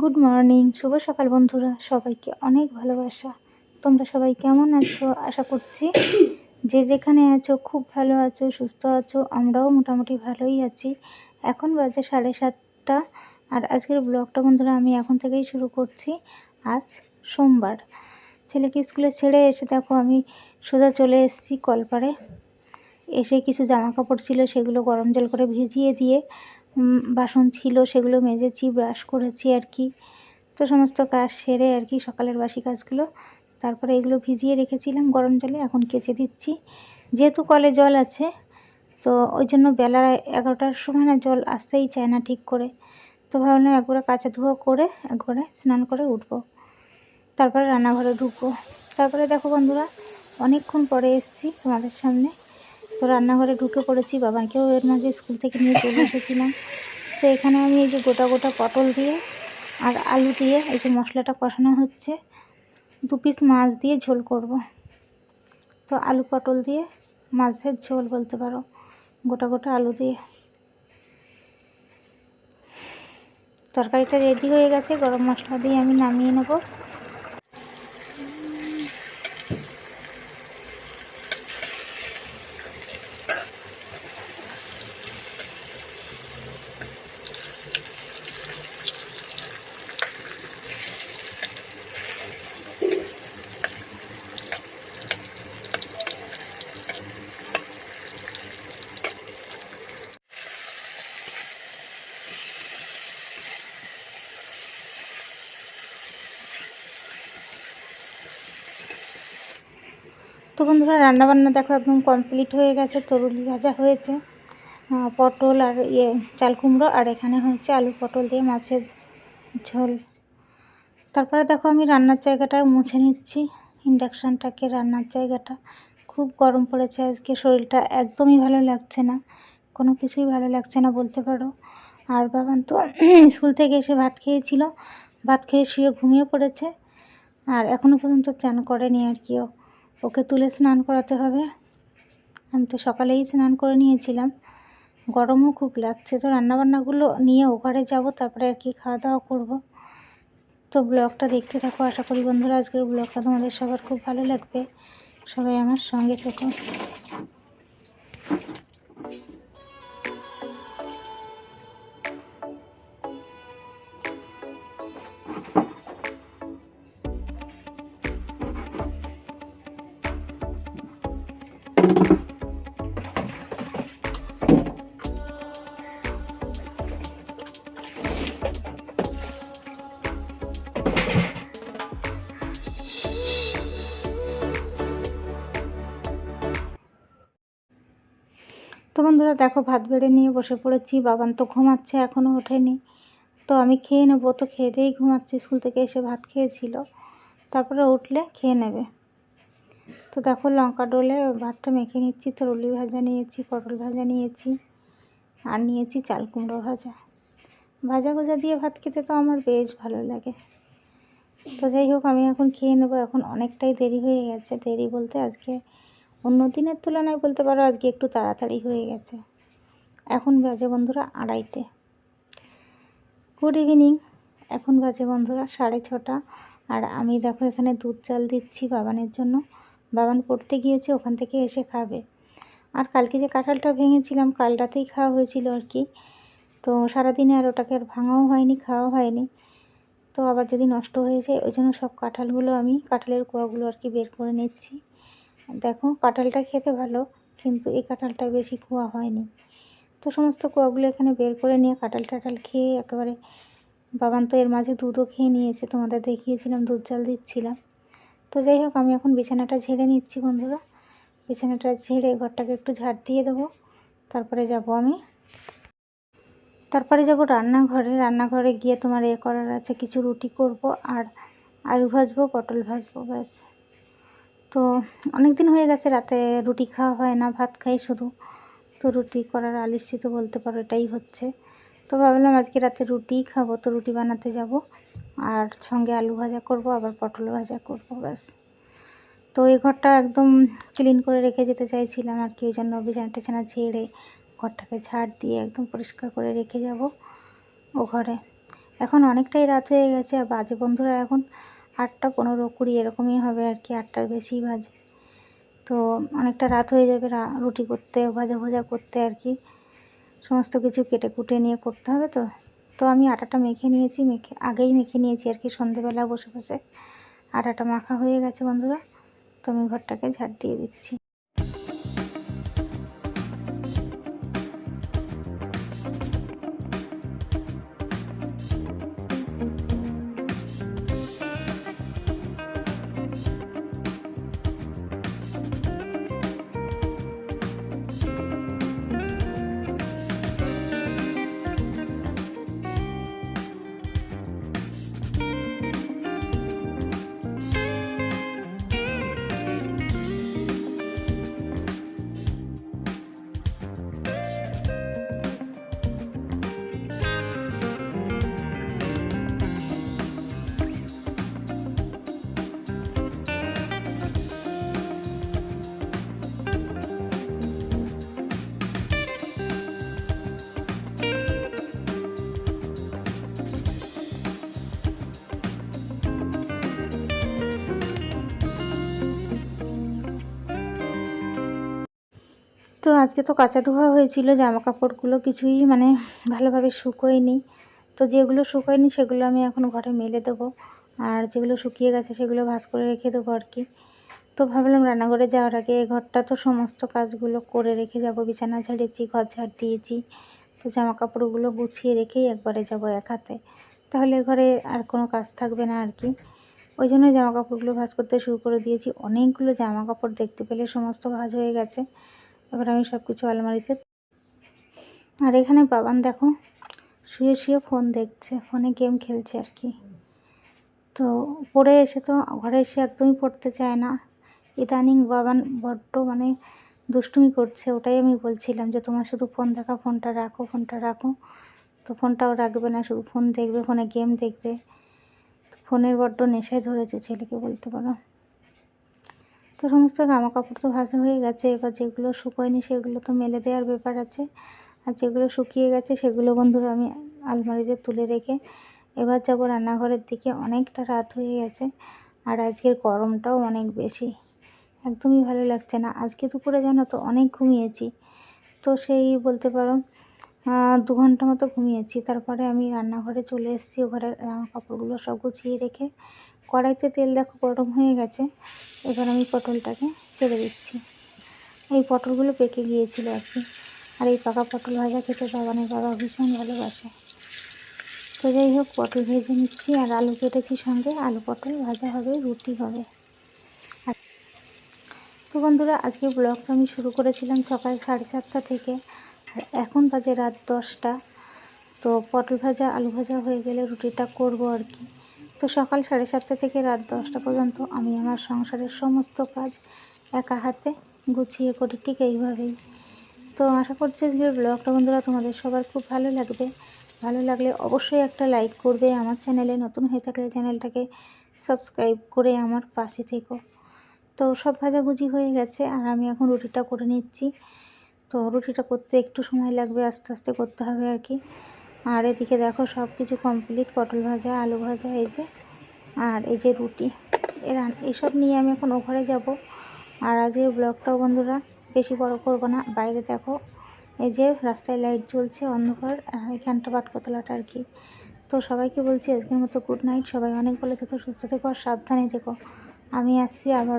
Good morning শুভ সকাল বন্ধুরা। সবাইকে অনেক ভালোবাসা। তোমরা সবাই কেমন আছো? আশা করছি যে যেখানে আছো, খুব ভালো আছো, সুস্থ আছো, আমরাও মোটামুটি ভালোই আছি। এখন বাজে সাড়ে সাতটা। আর আজকের ব্লগটা বন্ধুরা, আমি এখন থেকেই শুরু করছি। আজ সোমবার। ছেলেকে স্কুলে ছেড়ে এসে দেখো, আমি সোজা চলে এসেছি কলপাড়ে। এসে কিছু জামা কাপড় ছিল, সেগুলো গরম জল করে ভিজিয়ে দিয়ে বাসন ছিল, সেগুলো মেজেছি ব্রাশ করেছি আর কি। তো সমস্ত কাজ সেরে আর কি সকালের বাসি কাজগুলো। তারপরে এগুলো ভিজিয়ে রেখেছিলাম গরম জলে, এখন কেচে দিচ্ছি। যেহেতু কলে জল আছে, তো ওই জন্য বেলা এগারোটার সময় না জল আসতেই চায় না ঠিক করে। তো ভাবলাম একবারে কাঁচা ধোয়া করে একবারে স্নান করে উঠবো। তারপরে রান্নাঘরে ঢুকবো। তারপরে দেখো বন্ধুরা, অনেকক্ষণ পরে এসছি তোমাদের সামনে। তো রান্নাঘরে ঢুকে পড়েছি। বাবাকেও এর মাঝে স্কুল থেকে নিয়ে চলে এসেছিলাম। তো এখানে আমি এই যে গোটা গোটা পটল দিয়ে আর আলু দিয়ে এই যে মশলাটা কষানো হচ্ছে, দু পিস মাছ দিয়ে ঝোল করব। তো আলু পটল দিয়ে মাছের ঝোল বলতে পারো, গোটা গোটা আলু দিয়ে। তরকারিটা রেডি হয়ে গেছে, গরম মশলা দিয়ে আমি নামিয়ে নেব। তো বন্ধুরা, রান্নাবান্না দেখো একদম কমপ্লিট হয়ে গেছে, তরুলি ভাজা হয়েছে পটল আর ইয়ে চাল কুমড়ো, আর এখানে হয়েছে আলু পটল দিয়ে মাছের ঝোল। তারপরে দেখো আমি রান্নার জায়গাটা মুছে নিচ্ছি, ইন্ডাকশানটাকে রান্নার জায়গাটা। খুব গরম পড়েছে আজকে, শরীরটা একদমই ভালো লাগছে না, কোনো কিছুই ভালো লাগছে না বলতে পারো। আর বাবান তো স্কুল থেকে এসে ভাত খেয়েছিল, ভাত খেয়ে শুয়ে ঘুমিয়ে পড়েছে, আর এখনও পর্যন্ত চান করেনি আর কিও ওকে তুলে স্নান করাতে হবে। আমি তো সকালেই স্নান করে নিয়েছিলাম। গরমও খুব লাগছে তো রান্নাবান্নাগুলো নিয়ে ও ঘরে যাব, তারপরে আর কি খাওয়া দাওয়া করব। তো ব্লগটা দেখতে থাকো, আশা করি বন্ধুরা আজকের ব্লগটা তোমাদের সবার খুব ভালো লাগবে। সবাই আমার সঙ্গে থেকো। তো বন্ধুরা, দেখো ভাত বেড়ে নিয়ে বসে পড়েছি। বাবান তো ঘুমাচ্ছে এখনও ওঠেনি। তো আমি খেয়ে নেব। তো খেয়ে দিয়েই ঘুমাচ্ছি। স্কুল থেকে এসে ভাত খেয়েছিল। তারপরে উঠলে খেয়ে নেবে। তো দেখো লঙ্কা ডোলে ভাতটা মেখে নিচ্ছি তো রুলি ভাজা নিয়েছি, পটল ভাজা নিয়েছি, আর নিয়েছি চাল কুমড়ো ভাজা। ভাজা ভাজা দিয়ে ভাত খেতে তো আমার বেশ ভালো লাগে। তো যাই হোক, আমি এখন খেয়ে নেব। এখন অনেকটাই দেরি হয়ে গেছে। দেরি বলতে আজকে অন্য দিনের তুলনায় বলতে পারো আজকে একটু তাড়াতাড়ি হয়ে গেছে। এখন বাজে বন্ধুরা আড়াইটে। গুড ইভিনিং এখন বাজে বন্ধুরা সাড়ে ছটা। আর আমি দেখো এখানে দুধ চাল দিচ্ছি বাবানের জন্য। বাবান পড়তে গিয়েছে, ওখান থেকে এসে খাবে। আর কালকে যে কাঁঠালটা ভেঙেছিলাম, কাল রাতেই খাওয়া হয়েছিল আর কি। তো সারাদিনে আর ওটাকে আর ভাঙাও হয়নি খাওয়া হয়নি। তো আবার যদি নষ্ট হয়ে যায়, ওই জন্য সব কাঁঠালগুলো আমি, কাঁঠালের কোয়াগুলো আর কি বের করে নিচ্ছি। দেখো, কাঁঠালটা খেতে ভালো, কিন্তু এই কাঁঠালটা বেশি কুয়া হয়নি। তো সমস্ত কুয়াগুলো এখানে বের করে নিয়ে কাঁঠাল টাটাল খেয়ে একেবারে বাবান তো এর মাঝে দুধও খেয়ে নিয়েছে, তোমাদের দেখিয়েছিলাম, দুধ চাল দিচ্ছিলাম। তো যাই হোক, আমি এখন বিছানাটা ঝেড়ে নিচ্ছি বন্ধুরা। বিছানাটা ঝেড়ে ঘরটাকে একটু ঝাড় দিয়ে দেবো। তারপরে যাব আমি। তারপরে যাব রান্নাঘরে। রান্নাঘরে গিয়ে তোমার এ করার আছে, কিছু রুটি করব আর আলু ভাজবো, পটল ভাজবো, ব্যাস। তো অনেক দিন হয়ে গেছে রাতে রুটি খাওয়া হয় না, ভাত খাই শুধু। তো রুটি করার আলিসি বলতে পারো এটাই হচ্ছে। তো ভাবলাম আজকে রাতে রুটিই খাব, তো রুটি বানাতে যাব। আর সঙ্গে আলু ভাজা করব, আবার পটল ভাজা করব, ব্যাস। তো এই ঘরটা একদম ক্লিন করে রেখে যেতে চাইছিলাম আর কি, ওই জন্য বিছানা টেছানা ঝেড়ে ঘরটাকে ঝাড় দিয়ে একদম পরিষ্কার করে রেখে যাব ও ঘরে। এখন অনেকটাই রাত হয়ে গেছে, আর বাজে বন্ধুরা এখন আটটা পনেরো, কুড়ি এরকমই হবে আর কি, আটটার বেশি বাজে। তো অনেকটা রাত হয়ে যাবে রুটি করতে, ভাজা ভাজা করতে আর কি। সমস্ত কিছু কেটে কুটে নিয়ে করতে হবে তো। তো আমি আটাটা মেখে নিয়েছি, মেখে, আগেই মেখে নিয়েছি আর কি সন্ধেবেলা বসে বসে। আটাটা মাখা হয়ে গেছে বন্ধুরা, তো আমি ঘরটাকে ঝাড় দিয়ে দিচ্ছি। তো আজকে তো কাঁচা ধোয়া হয়েছিল জামা কাপড়গুলো কিছুই মানে ভালোভাবে শুকোয়নি। তো যেগুলো শুকোয়নি সেগুলো আমি এখন ঘরে মেলে দেবো। আর যেগুলো শুকিয়ে গেছে সেগুলো ভাঁজ করে রেখে দেবো আর কি। তো ভাবলাম রান্নাঘরে যাওয়ার আগে ঘরটা তো সমস্ত কাজগুলো করে রেখে যাব। বিছানা ঝাড়িয়েছি ঘর ঝাড় দিয়েছি। তো জামা কাপড়গুলো গুছিয়ে রেখেই একবারে যাব এক হাতে। তাহলে ঘরে আর কোনো কাজ থাকবে না আর কি। ওই জন্য জামা কাপড়গুলো ভাঁজ করতে শুরু করে দিয়েছি। অনেকগুলো জামা কাপড় দেখতে পেলে সমস্ত ভাজ হয়ে গেছে। এবার আমি সব কিছু আলমারিতে। আর এখানে বাবান দেখো, শুয়ে শুয়ে ফোন দেখছে, ফোনে গেম খেলছে আর কি। তো পড়ে এসে তো ঘরে এসে একদমই পড়তে চায় না। ইদানিং বাবান বড্ড মানে দুষ্টুমি করছে, ওটাই আমি বলছিলাম যে তোমার শুধু ফোন দেখা, ফোনটা রাখো ফোনটা রাখো। তো ফোনটাও রাখবে না, শুধু ফোন দেখবে, ফোনে গেম দেখবে। ফোনের বড্ড নেশায় ধরেছে ছেলেকে বলতে পারো। তো সমস্ত জামা কাপড় তো ভাজা হয়ে গেছে। এবার যেগুলো শুকোয়নি সেগুলো তো মেলে দেওয়ার ব্যাপার আছে। আর যেগুলো শুকিয়ে গেছে সেগুলো বন্ধুরা আমি আলমারিতে তুলে রেখে এবার যাব রান্নাঘরের দিকে। অনেকটা রাত হয়ে গেছে আর আজকের গরমটাও অনেক বেশি। একদমই ভালো লাগছে না। আজকে দুপুরে জানো তো অনেক ঘুমিয়েছি। তো সেই বলতে পারো দু ঘণ্টা মতো ঘুমিয়েছি। তারপরে আমি রান্নাঘরে চলে এসেছি। জামা কাপড়গুলো সব গুছিয়ে রেখে কড়াইতে তেল দেখো গরম হয়ে গেছে। এবার আমি পটলটাকে ছেড়ে দিচ্ছি। এই পটলগুলো পেকে গিয়েছিল আর কি আর এই পাকা পটল ভাজা খেতে বাগানের বাবা ভীষণ ভালোবাসে। তো যাই হোক, পটল ভেজে নিচ্ছি আর আলু কেটেছি সঙ্গে। আলু পটল ভাজা হবে, রুটি হবে। তো বন্ধুরা, আজকে ব্লগটা আমি শুরু করেছিলাম সকাল সাড়ে সাতটা থেকে। আর এখন বাজে রাত দশটা। তো পটল ভাজা, আলু ভাজা হয়ে গেলে রুটিটা করব আর কি। তো সকাল সাড়ে সাতটা থেকে রাত দশটা পর্যন্ত আমি আমার সংসারের সমস্ত কাজ একা হাতে গুছিয়ে করি ঠিক এইভাবেই। তো আশা করছি আজকের ব্লগটা বন্ধুরা তোমাদের সবার খুব ভালো লাগবে। ভালো লাগলে অবশ্যই একটা লাইক করবে আমার চ্যানেলে নতুন হয়ে থাকলে চ্যানেলটাকে সাবস্ক্রাইব করে আমার পাশে থেকো। তো সব ভাজাভুজি হয়ে গেছে আর আমি এখন রুটিটা করে নিচ্ছি। তো রুটিটা করতে একটু সময় লাগবে, আস্তে আস্তে করতে হবে আর কি। আর এদিকে দেখো সব কিছু কমপ্লিট পটল ভাজা, আলু ভাজা, এই যে, আর এই যে রুটি। এরা এইসব নিয়ে আমি এখন ও ঘরে যাব। আর আজকের ব্লগটাও বন্ধুরা বেশি বড় করব না। বাইরে দেখো, এই যে রাস্তায় লাইট জ্বলছে, অন্ধকার এখানটা বাতকতলাটা আর কি। তো সবাইকে বলছি আজকের মতো গুড নাইট সবাই অনেক ভালো থেকো, সুস্থ থেকো, আর সাবধানে থেকো। আমি আসছি আবার